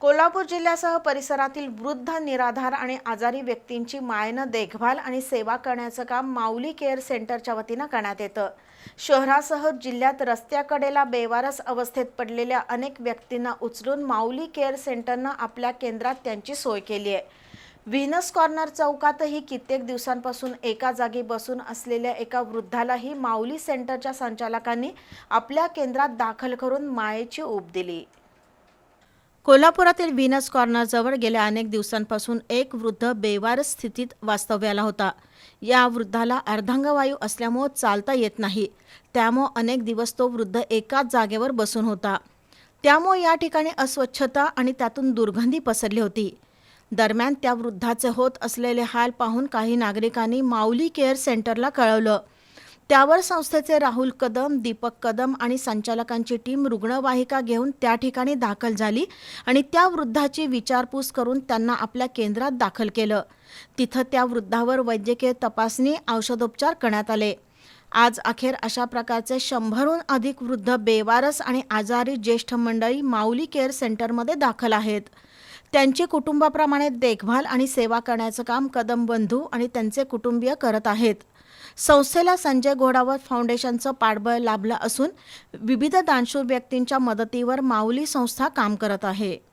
कोल्हापूर जिल्ह्यासह परिसरातील वृद्ध निराधार आणि आजारी व्यक्तींची मायनं देखभाल आणि सेवा करण्याचं काम माऊली केअर सेंटरच्या वतीनं करण्यात येतं. शहरासह जिल्ह्यात रस्त्याकडेला बेवारस अवस्थेत पडलेल्या अनेक व्यक्तींना उचलून माऊली केअर सेंटरनं आपल्या केंद्रात त्यांची सोय केली आहे. व्हिनस कॉर्नर चौकातही कित्येक दिवसांपासून एका जागी बसून असलेल्या एका वृद्धालाही माऊली सेंटरच्या संचालकांनी आपल्या केंद्रात दाखल करून मायेची ऊब दिली. कोल्हापुरातील व्हीनस कॉर्नरजवळ गेल्या अनेक दिवसांपासून एक वृद्ध बेवारस स्थितीत वास्तव्याला होता. या वृद्धाला अर्धांगवायू असल्यामुळं चालता येत नाही. त्यामुळं अनेक दिवस तो वृद्ध एकाच जागेवर बसून होता. त्यामुळे या ठिकाणी अस्वच्छता आणि त्यातून दुर्गंधी पसरली होती. दरम्यान त्या वृद्धाचे होत असलेले हाल पाहून काही नागरिकांनी माऊली केअर सेंटरला कळवलं. त्यावर संस्थेचे राहुल कदम दीपक कदम आणि संचालकांची टीम रुग्णवाहिका घेऊन त्या ठिकाणी दाखल झाली आणि त्या वृद्धाची विचारपूस करून त्यांना आपल्या केंद्रात दाखल केलं. तिथं त्या वृद्धावर वैद्यकीय तपासणी औषधोपचार करण्यात आले. आज अखेर अशा प्रकारचे शंभरहून अधिक वृद्ध बेवारस आणि आजारी ज्येष्ठ मंडळी माऊली केअर सेंटरमध्ये दाखल आहेत. त्यांची कुटुंबाप्रमाणे देखभाल आणि सेवा करण्याचं काम कदम बंधू आणि त्यांचे कुटुंबीय करत आहेत. संस्थेला संजय घोडावत फाउंडेशनचं पाठबळ लाभलं असून विविध दानशूर व्यक्तींच्या मदतीवर माऊली संस्था काम करत आहे.